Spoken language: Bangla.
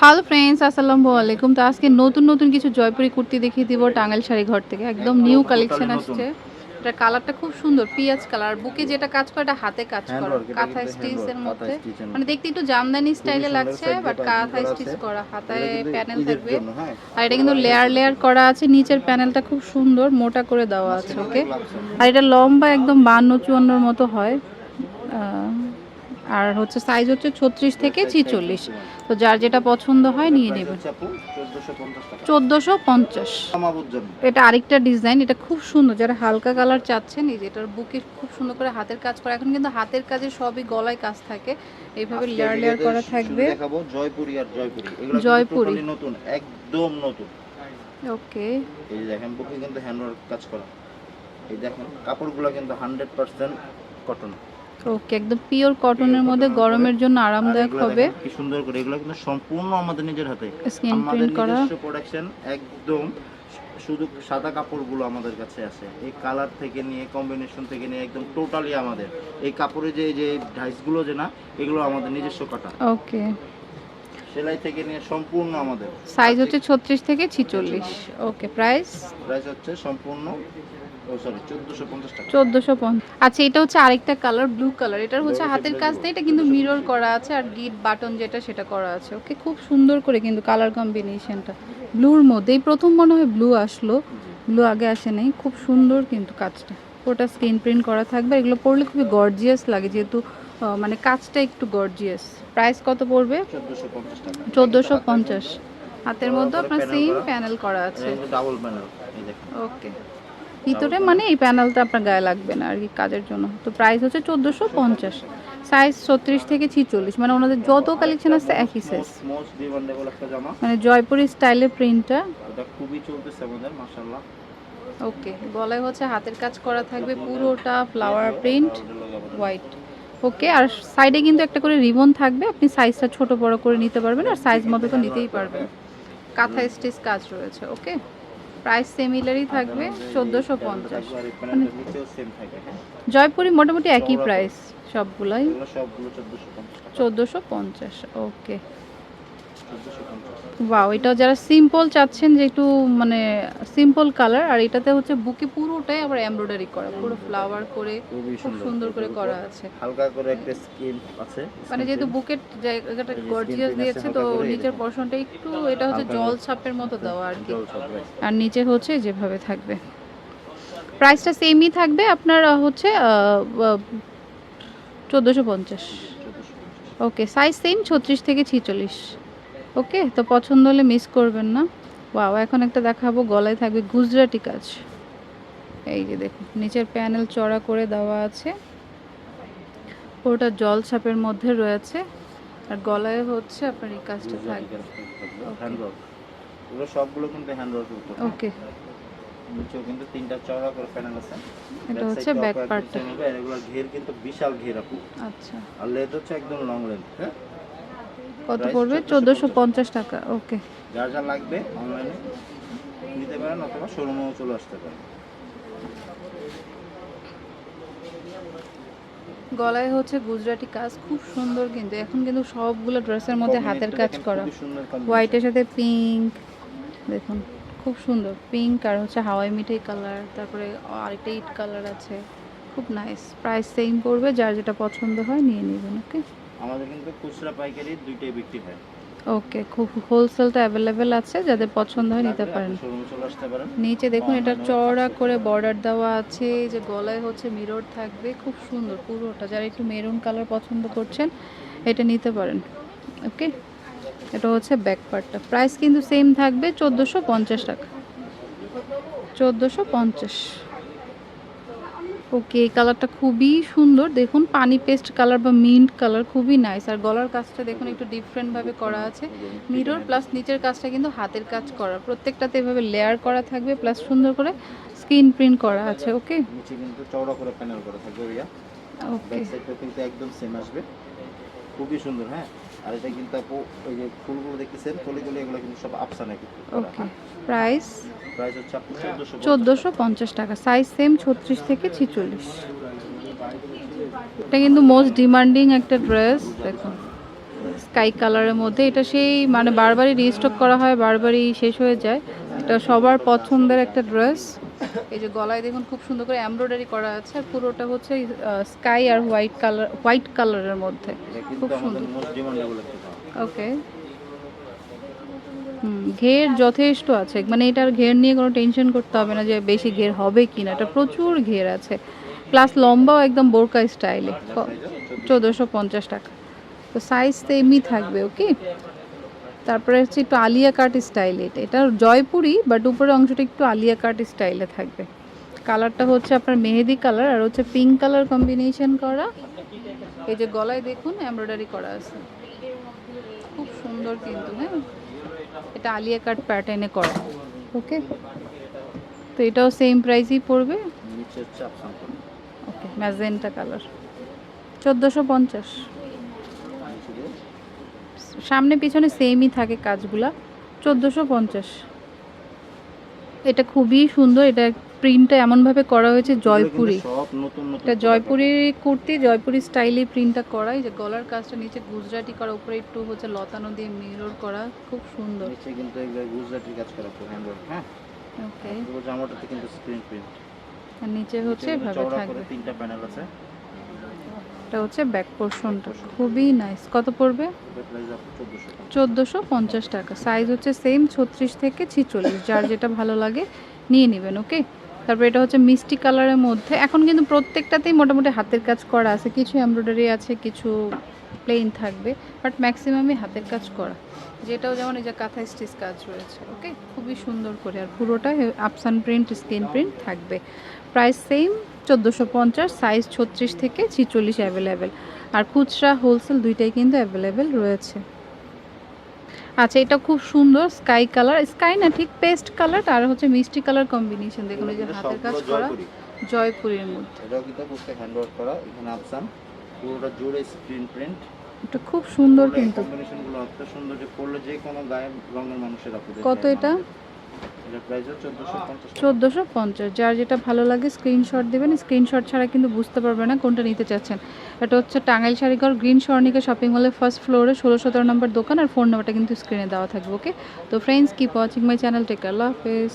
হ্যালো ফ্রেন্ডস আসসালামু আলাইকুম তো আজকে নতুন নতুন কিছু জয়পুরি কুর্তি দেখিয়ে দিব টাঙ্গাইল শাড়ি ঘর থেকে। একদম নিউ কালেকশন আসছে। এটা কালারটা খুব সুন্দর পিঁয়াজ কালার বুকে যেটা কাজ করে এটা হাতে কাজ Hand করা। কাঁথা স্টিচ এর মধ্যে। মানে দেখতে একটু জামদানি স্টাইলে লাগছে বাট কাঁথা স্টিচ করা হাতায় প্যানেল থাকবে। হ্যাঁ। আর এটা কিন্তু লেয়ার লেয়ার করা আছে নিচের প্যানেলটা খুব সুন্দর মোটা করে দেওয়া আছে ওকে আর এটা লম্বা একদম বান্ন চুয়ান্নর মতো হয়। আহ, আর হচ্ছে সাইজ হচ্ছে ছত্রিশ থেকে ছিচল্লিশ। তো যার যেটা পছন্দ হয় নিয়ে নেবেন হচ্ছে আপু 1450 টাকা। চোদ্দোশো পঞ্চাশ। এটা আরেকটা ডিজাইন এটা খুব সুন্দর। যারা হালকা কালার চাচ্ছেন এই যে এটার বুকে খুব সুন্দর করে হাতের কাজ করা। এখন কিন্তু হাতের কাজে সবই গলায় কাজ থাকে। এইভাবে লেয়ার লেয়ার করা থাকবে। জয়পুরি আর জয়পুরি। জয়পুরি। নতুন একদম নতুন। ওকে। এই দেখেন বুকে কিন্তু হ্যান্ডওয়ার্ক কাজ করা। এই দেখেন কাপড়গুলো কিন্তু 100% কটন ওকে একদম পিওর কটনের মধ্যে গরমের জন্য আরামদায়ক হবে। কি সুন্দর করে এগুলো কিন্তু সম্পূর্ণ আমাদের নিজের হাতে। আমাদের প্রিন্ট করা। নিজস্ব প্রোডাকশন একদম। শুধু সাদা কাপড়গুলো আমাদের কাছে আছে। এই কালার থেকে নিয়ে কম্বিনেশন থেকে নিয়ে একদম টোটালি আমাদের। এই কাপড়ে যে যে ডাইসগুলো যে না এগুলো আমাদের নিজস্ব কাটা। ওকে। সেলাই থেকে নিয়ে সম্পূর্ণ আমাদের। সাইজ হচ্ছে ছত্রিশ থেকে ছিচল্লিশ। ওকে প্রাইস প্রাইস হচ্ছে সম্পূর্ণ চোদ্দোশো আচ্ছা এটা হচ্ছে আরেকটা কালার ব্লু কালার এটার হচ্ছে হাতের কাজ এটা কিন্তু মিরর করা আছে আর গিট বাটন যেটা সেটা করা আছে। ওকে খুব সুন্দর করে কিন্তু কালার কম্বিনেশনটা ব্লুর মধ্যে এই প্রথম মনে হয় ব্লু আসলো। ব্লু আগে আসে নাই খুব সুন্দর কিন্তু কাজটা। ওটা স্ক্রিন প্রিন্ট করা থাকবে। এগুলো পরলে খুবই গর্জিয়াস লাগে যেহেতু মানে কাজটা একটু গর্জিয়াস প্রাইস কত পড়বে? চোদ্দোশো পঞ্চাশ হাতের মধ্যে আপনার সেম প্যানেল করা। আছে। ডাবল প্যানেল ওকে ভিতরে মানে এই প্যানেলটা আপনার গায়ে লাগবে না আর কি কাজের জন্য। তো প্রাইস হচ্ছে চোদ্দোশো পঞ্চাশ সাইজ ছত্রিশ থেকে ছিচল্লিশ মানে ওনাদের যত কালেকশন আছে একই সাইজ মানে জয়পুরি স্টাইলের প্রিন্টটা খুবই চলতেছে আমাদের মাশাআল্লাহ। ওকে গলায় হচ্ছে হাতের কাজ করা থাকবে পুরোটা ফ্লাওয়ার প্রিন্ট হোয়াইট ওকে আর সাইডে কিন্তু একটা করে রিবন থাকবে আপনি সাইজটা ছোট বড় করে নিতে পারবেন আর সাইজ মতো তো নিতেই পারবেন। কাঁথা স্টিচ কাজ রয়েছে ওকে প্রাইস সিমিলারই থাকবে চোদ্দোশো পঞ্চাশ। থাকে হ্যাঁ? জয়পুরি মোটামুটি একই প্রাইস সবগুলোই। সবগুলো চোদ্দোশো পঞ্চাশ। ওকে ওয়াও এটা যারা সিম্পল চাচ্ছেন যে একটু মানে সিম্পল কালার আর এটাতে হচ্ছে বুকে পুরোটাই আবার এমব্রয়ডারি করা পুরো ফ্লাওয়ার করে খুব সুন্দর করে করা আছে। হালকা করে একটা স্কিন আছে মানে যেহেতু বুকের জায়গাটা গর্জিয়াস দিয়েছে তো নিচের। পর্শনটা একটু এটা হচ্ছে জল ছাপের মতো দেওয়া আর কি। আর নিচে হচ্ছে যেভাবে থাকবে। প্রাইসটা সেমই থাকবে আপনার হচ্ছে চোদ্দোশো পঞ্চাশ। ওকে সাইজ সেম ছত্রিশ থেকে ছিচল্লিশ। ওকে তো পছন্দ হলে মিস করবেন না। ওয়াও এখন একটা দেখাবো গলায় থাকবে গুজরাটি কাজ। এই যে দেখুন নিচের প্যানেল চড়া করে দেওয়া আছে। পুরোটা জল ছাপের মধ্যে রয়েছে। আর গলায় হচ্ছে আপনার এই কাজটা থাকবে। সবগুলো কিন্তু হ্যান্ড ওয়ার্ক ওকে নিচেও কিন্তু তিনটা চওড়া করে প্যানেল আছে। এটা হচ্ছে ব্যাক পার্টটা ঘের কিন্তু বিশাল ঘের আপু। আচ্ছা। আর লেদ হচ্ছে একদম লং লেন্থ হ্যাঁ? কত পড়বে? 1450 চোদ্দোশো পঞ্চাশ টাকা ওকে। যার যা লাগবে অনলাইনে নিতে পারেন অথবা শোরুমেও চলে আসতে পারেন। গলায় হচ্ছে গুজরাটি কাজ খুব সুন্দর কিন্তু। এখন কিন্তু সবগুলো ড্রেসের মধ্যে হাতের কাজ করা। হোয়াইটের সাথে পিঙ্ক দেখুন খুব সুন্দর। পিঙ্ক আর হচ্ছে হাওয়াই মিঠাই কালার তারপরে আরেকটা ইট কালার আছে। খুব নাইস প্রাইস সেম পড়বে যার যেটা পছন্দ হয় নিয়ে নেবেন ওকে? আমাদের কিন্তু খুচরা পাইকারি দুইটাই বিক্রি হয়। ওকে খুব হোলসেলটা অ্যাভেলেবেল আছে যাদের পছন্দ হয় নিতে পারেন। নিচে দেখুন এটা চওড়া করে বর্ডার দেওয়া আছে যে গলায় হচ্ছে মিরর থাকবে খুব সুন্দর পুরোটা। যারা একটু মেরুন কালার পছন্দ করছেন এটা নিতে পারেন। ওকে? এটা হচ্ছে ব্যাক পার্টটা প্রাইস কিন্তু সেম থাকবে চোদ্দোশো টাকা। চোদ্দোশো পঞ্চাশ। ওকে এই কালারটা খুবই সুন্দর। দেখুন পানি পেস্ট কালার বা মিন্ট কালার খুবই নাইস আর গলার কাজটা দেখুন একটু ডিফারেন্টভাবে করা আছে। মিরর প্লাস নিচের কাজটা কিন্তু হাতের কাজ করা। প্রত্যেকটাতে এভাবে লেয়ার করা থাকবে প্লাস সুন্দর করে স্ক্রিন প্রিন্ট করা আছে ওকে? কিন্তু চওড়া করে প্যানেল করা থাকবে ওকে একদম সেম আসবে। খুবই সুন্দর হ্যাঁ? আর এটা কিন্তু আপু ওই যে ফুলগুলো দেখতেছেন কলিগুলো এগুলো কিন্তু সব আফসানা কিন্তু ওকে প্রাইস প্রাইস হচ্ছে আপু চোদ্দোশো চোদ্দোশো পঞ্চাশ টাকা সাইজ সেম ছত্রিশ থেকে ছিচল্লিশ। এটা কিন্তু মোস্ট ডিমান্ডিং একটা ড্রেস দেখুন। স্কাই কালারের মধ্যে এটা সেই মানে বারবারই রিস্টক করা হয় বারবারই শেষ হয়ে যায়। এটা সবার পছন্দের একটা ড্রেস। এই যে গলায় দেখুন খুব সুন্দর করে এমব্রয়ডারি করা আছে আর পুরোটা হচ্ছে স্কাই আর হোয়াইট কালার হোয়াইট কালারের মধ্যে। খুব সুন্দর। ওকে। ঘের যথেষ্ট আছে। মানে এটার ঘের নিয়ে কোনো টেনশন করতে হবে না যে বেশি ঘের হবে কি না এটা প্রচুর ঘের আছে। প্লাস লম্বাও একদম বোরকা স্টাইলে চোদ্দোশো পঞ্চাশ টাকা। তো সাইজ তো এমনি থাকবে ওকে তারপরে হচ্ছে একটু আলিয়া কাট স্টাইলে এটা। এটা জয়পুরি বাট উপরের অংশটা একটু আলিয়া কাট স্টাইলে থাকবে। কালারটা হচ্ছে আপনার মেহেদি কালার আর হচ্ছে পিঙ্ক কালার কম্বিনেশন করা। এই যে গলায় দেখুন এমব্রয়ডারি করা আছে। খুব সুন্দর কিন্তু হ্যাঁ? এটা আলিয়া কাট প্যাটার্নে করা ওকে তো এটাও সেম প্রাইসই পড়বে। ওকে ম্যাজেন্টা কালার চোদ্দোশো পঞ্চাশ। সামনে পিছনে সেমই থাকে কাজগুলা। চোদ্দোশো পঞ্চাশ। এটা খুবই সুন্দর এটা প্রিন্টটা এমনভাবে করা হয়েছে জয়পুরি। এটা জয়পুরি কুর্তি জয়পুরি স্টাইলে প্রিন্টটা করা এই যে গলার কাজটা নিচে গুজরাটি করা উপরে একটু হচ্ছে লতানো দিয়ে মিরর করা খুব সুন্দর। নিচে কিন্তু এগুলো গুজরাটির কাজ করা হ্যান্ডওয়ার্ক হ্যাঁ? ওকে পুরো জামাটাতে কিন্তু স্ক্রিন প্রিন্ট আর নিচে হচ্ছে এভাবে থাকবে। তিনটা প্যানেল আছে। এটা হচ্ছে ব্যাক পোর্শনটা খুবই নাইস কত পড়বে? চোদ্দোশো পঞ্চাশ টাকা। সাইজ হচ্ছে সেম ছত্রিশ থেকে ছিচল্লিশ। যার যেটা ভালো লাগে নিয়ে নেবেন ওকে তারপর এটা হচ্ছে মিষ্টি কালারের মধ্যে। এখন কিন্তু প্রত্যেকটাতেই মোটামুটি হাতের কাজ করা আছে। কিছু এমব্রয়ডারি আছে, কিছু প্লেন থাকবে বাট ম্যাক্সিমামই হাতের কাজ করা। যেটাও যেমন এই যে কাঁথা স্টিচ কাজ রয়েছে ওকে খুবই সুন্দর করে। আর পুরোটা আপসান প্রিন্ট স্ক্রিন প্রিন্ট থাকবে। প্রাইস সেম চোদ্দোশো পঞ্চাশ সাইজ ছত্রিশ থেকে ছিচল্লিশ অ্যাভেলেবেল আর খুচরা হোলসেল দুইটাই কিন্তু অ্যাভেলেবেল রয়েছে। আচ্ছা এটা খুব সুন্দর স্কাই কালার স্কাই না ঠিক পেস্ট কালার আর হচ্ছে মিষ্টি কালার কম্বিনেশন দেখুন এই যে হাতের কাজ করা জয়পুরের মধ্যে। এটাও কিন্তু বুঝতে হ্যান্ডওয়ার্ক করা এখানে আপসান পুরোটা জুড়ে স্ক্রিন প্রিন্ট এটা খুব সুন্দর কিন্তু। কম্বিনেশনগুলো এত সুন্দর যে পড়লে যে কোনো গায়ের রঙের মানুষের আপনাদের কত এটা? চোদ্দোশো পঞ্চাশ যার যেটা ভালো লাগে স্ক্রিনশট দেবেন। স্ক্রিনশট ছাড়া কিন্তু বুঝতে পারবে না কোনটা নিতে চাচ্ছেন। এটা হচ্ছে টাঙ্গাইল শাড়িঘর গ্রিন স্বর্ণিকা শপিং মলের ফার্স্ট ফ্লোরে ষোলো সতেরো নম্বর দোকান আর ফোন নাম্বারটা কিন্তু স্ক্রিনে দেওয়া থাকবে ওকে তো friends keep watching my channel take আল্লাহ হাফেজ।